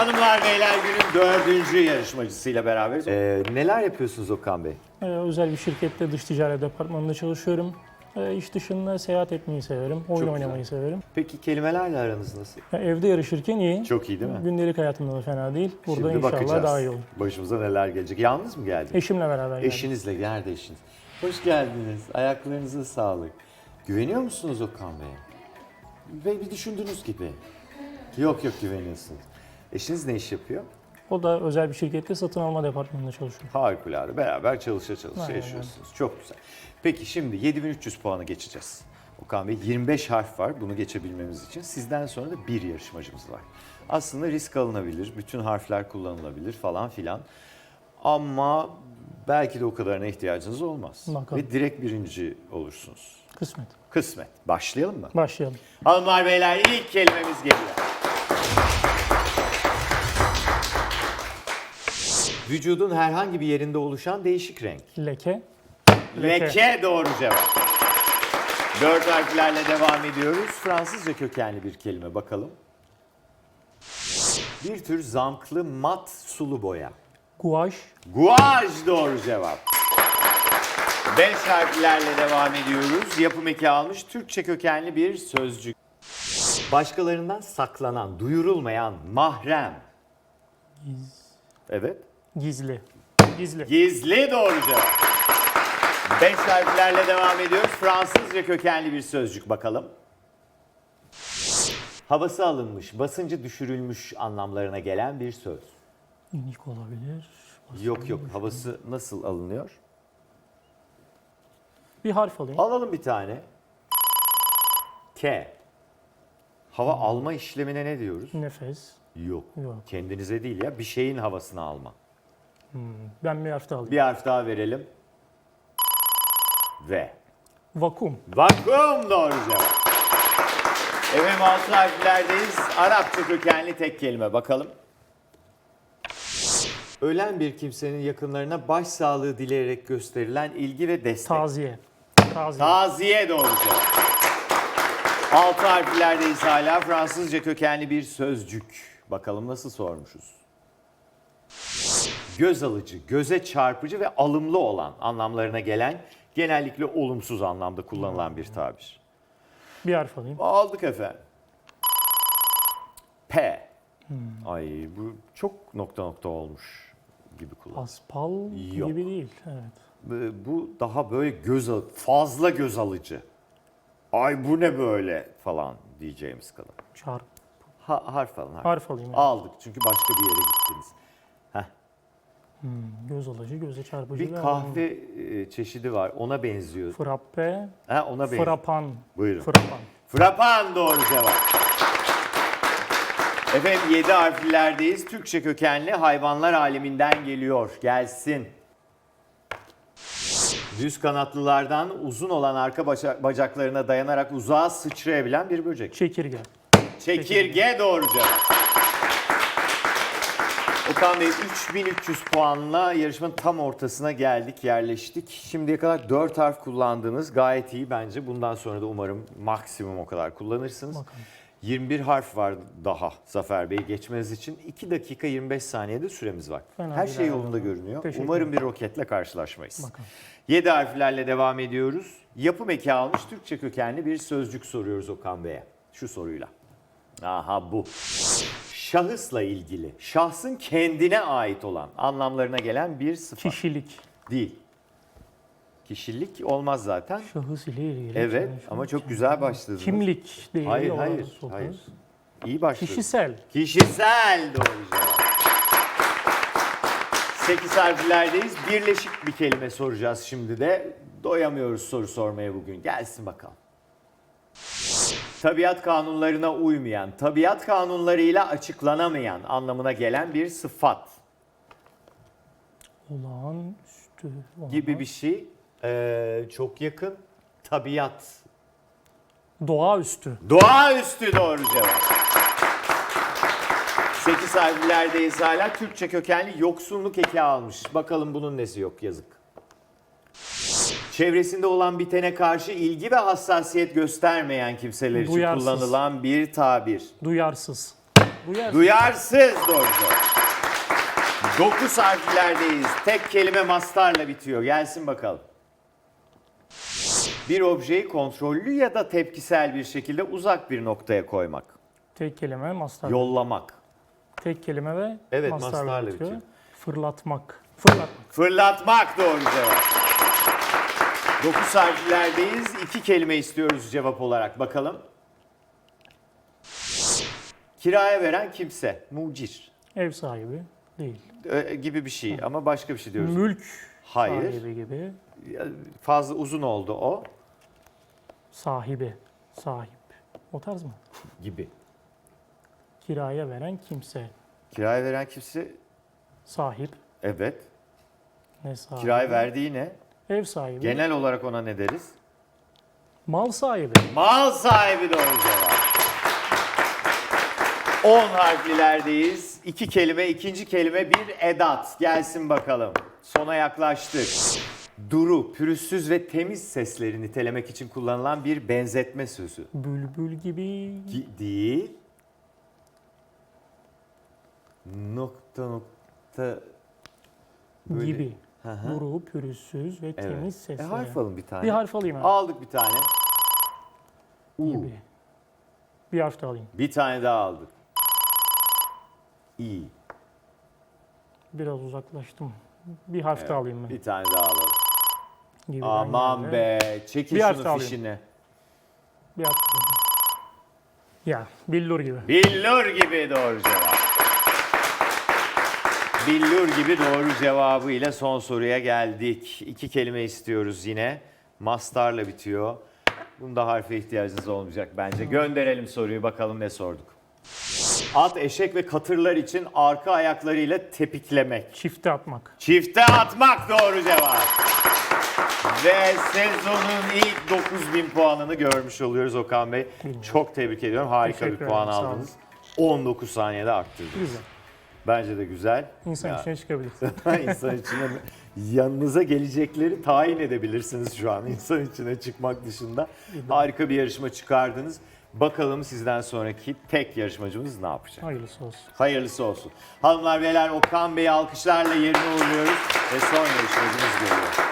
Hanımlar beyler günün dördüncü yarışmacısıyla beraberiz. Ee, neler yapıyorsunuz Okan Bey? Ee, özel bir şirkette dış ticaret departmanında çalışıyorum. Ee, iş dışında seyahat etmeyi severim, oyun güzel. oynamayı severim. Peki kelimelerle aranız nasıl? Ya, evde yarışırken iyi. Çok iyi değil mi? Gündelik hayatımda da fena değil. Burada Şimdi inşallah bakacağız. daha iyi olur. Başımıza neler gelecek. Yalnız mı geldiniz? Eşimle beraber geldim. Eşinizle, nerede eşiniz? Hoş geldiniz. Ayaklarınıza sağlık. Güveniyor musunuz Okan Bey'e? Ve bir düşündüğünüz gibi. Yok yok güveniyorsunuz. Eşiniz ne iş yapıyor? O da özel bir şirkette satın alma departmanında çalışıyor. Harikulade. Beraber çalışa çalışa Aynen yaşıyorsunuz. Çok güzel. Peki şimdi 7300 puanı geçeceğiz. Okan Bey 25 harf var bunu geçebilmemiz için. Sizden sonra da bir yarışmacımız var. Aslında risk alınabilir. Bütün harfler kullanılabilir falan filan. Ama belki de o kadarına ihtiyacınız olmaz. Bakalım. Ve direkt birinci olursunuz. Kısmet. Kısmet. Başlayalım mı? Başlayalım. Hanımlar beyler ilk kelimemiz geliyor. Vücudun herhangi bir yerinde oluşan değişik renk. Leke. Leke, doğru cevap. Dört harflerle devam ediyoruz. Fransızca kökenli bir kelime bakalım. Bir tür zamklı mat sulu boya. Guaj. Guaj doğru cevap. Beş harflerle devam ediyoruz. Yapım eki almış Türkçe kökenli bir sözcük. Başkalarından saklanan, duyurulmayan, mahrem. Evet. Gizli. Gizli. Gizli doğru cevap. Beş harflerle devam ediyoruz. Fransızca kökenli bir sözcük bakalım. Havası alınmış, basıncı düşürülmüş anlamlarına gelen bir söz. Unik olabilir. Yok yok, havası nasıl alınıyor? Bir harf alayım. Alalım bir tane. K. Hava alma işlemine ne diyoruz? Nefes. Yok. Yok. Kendinize değil ya, bir şeyin havasını alma. Ben bir harf daha alayım. Bir harf daha verelim. V. Vakum. Vakum doğru cevap. Efendim altı harflerdeyiz. Arapça kökenli tek kelime bakalım. Ölen bir kimsenin yakınlarına başsağlığı dileyerek gösterilen ilgi ve destek. Taziye. Taziye. Taziye doğru cevap. Altı harflerdeyiz hala. Fransızca kökenli bir sözcük. Bakalım nasıl sormuşuz. Göz alıcı, göze çarpıcı ve alımlı olan anlamlarına gelen genellikle olumsuz anlamda kullanılan bir tabir. bir harf alayım. Aldık efendim. P. Ay bu çok nokta nokta olmuş gibi kullan. Aspal Yok. gibi değil. Evet. Bu- Bu daha böyle göz al- fazla göz alıcı. Ay bu ne böyle falan diyeceğimiz kadar. Çarp. Ha, harf alın. Harf. Harf alayım. Aldık çünkü başka bir yere gittiniz. Heh. Göz alıcı, göze çarpıcı. Bir ve kahve e, çeşidi var. Ona benziyor. Frappe. Ha, ona benziyor. Frapan. Buyurun. Frapan. Frapan doğru cevap. Efendim 7 harflerdeyiz. Türkçe kökenli hayvanlar aleminden geliyor. Gelsin. Düz kanatlılardan uzun olan arka baca- bacaklarına dayanarak uzağa sıçrayabilen bir böcek. Çekirge. Çekirge doğru cevap. Okan Bey 3300 puanla yarışmanın tam ortasına geldik, yerleştik. Şimdiye kadar 4 harf kullandınız. Gayet iyi bence. Bundan sonra da umarım maksimum o kadar kullanırsınız. Bakalım. 21 harf var daha Zafer Bey geçmeniz için. 2 dakika 25 saniyede süremiz var. Fena Her şey yolunda görünüyor. Teşekkür Umarım bir roketle karşılaşmayız. Bakalım. 7 harflerle devam ediyoruz. Yapım eki almış Türkçe kökenli bir sözcük soruyoruz Okan Bey'e. Şu soruyla. Aha bu. Şahısla ilgili, şahsın kendine ait olan anlamlarına gelen bir sıfat Kişilik. değil. Kişilik olmaz zaten. Şahıs ile ilgili. Evet ama çok güzel başladınız. Kimlik değil. Hayır hayır sokarız. hayır. İyi başladınız. Kişisel. Kişisel doğru cevap. 8 harflerdeyiz. Birleşik bir kelime soracağız şimdi de. Doyamıyoruz soru sormaya bugün. Gelsin bakalım. Tabiat kanunlarına uymayan, tabiat kanunlarıyla açıklanamayan anlamına gelen bir sıfat Olağanüstü. Olamaz. gibi bir şey. Ee, çok yakın. Tabiat. Doğaüstü. Doğaüstü doğru cevap. 8 harflerdeyiz hala. Türkçe kökenli yoksunluk eki almış. Bakalım bunun nesi yok yazık. Çevresinde olan bitene karşı ilgi ve hassasiyet göstermeyen kimseler için Duyarsız. kullanılan bir tabir. Duyarsız. Duyarsız. Duyarsız doğru. Dokuz harflerdeyiz. Tek kelime mastarla bitiyor. Gelsin bakalım. Bir objeyi kontrollü ya da tepkisel bir şekilde uzak bir noktaya koymak. Tek kelime mastar. Yollamak. Tek kelime ve Evet, mastarla mastarla bitiyor. bitiyor. Fırlatmak. Fırlatmak. Fırlatmak doğru cevap. Dokuz harflerdeyiz. İki kelime istiyoruz cevap olarak. Bakalım. Kiraya veren kimse. Mucir. Ev sahibi değil. Ö- gibi bir şey ama başka bir şey diyoruz. Mülk Hayır. sahibi gibi. Fazla uzun oldu o. Sahibi. Sahip. O tarz mı? Gibi. Kiraya veren kimse. Kiraya veren kimse Sahip. evet. Ne sahibi? Kiraya verdiği ne? Ev sahibi. Genel olarak ona ne deriz? Mal sahibi. Mal sahibi doğru cevap. 10 harflilerdeyiz. İki kelime, ikinci kelime bir edat. Gelsin bakalım. Sona yaklaştık. Duru, pürüzsüz ve temiz sesleri nitelemek için kullanılan bir benzetme sözü. Bülbül gibi. Gi- değil. Nokta nokta böyle. Gibi. Hı. Duru, pürüzsüz ve temiz E, sesler. harf alın bir tane. Bir harf alayım abi. Aldık bir tane. U. Gibi. Bir harf daha alayım. Bir tane daha aldık. İ. Biraz uzaklaştım. Bir harf daha alayım ben. Bir tane daha alalım. Gibiden Aman be. Çekin Bir harf şunu daha alayım. fişini. Bir harf daha alayım. Ya billur gibi. Billur gibi doğru cevap. Billur gibi doğru cevabı ile son soruya geldik. İki kelime istiyoruz yine. Mastarla bitiyor. Bunda harfe ihtiyacınız olmayacak bence. Gönderelim soruyu bakalım ne sorduk. At, eşek ve katırlar için arka ayaklarıyla tepiklemek. Çifte atmak. Çifte atmak doğru cevap. Ve sezonun ilk 9000 puanını görmüş oluyoruz Okan Bey. Çok tebrik ediyorum. Harika Teşekkür bir puan ederim, sağ olun. aldınız. 19 saniyede arttırdınız. Güzel. Bence de güzel. İnsan Ya, içine çıkabilir. İnsan içine yanınıza gelecekleri tayin edebilirsiniz şu an. İnsan içine çıkmak dışında. Harika bir yarışma çıkardınız. Bakalım sizden sonraki tek yarışmacımız ne yapacak? Hayırlısı olsun. Hayırlısı olsun. Hanımlar beyler Okan Bey'i alkışlarla yerine uğurluyoruz ve son yarışmacımız geliyor.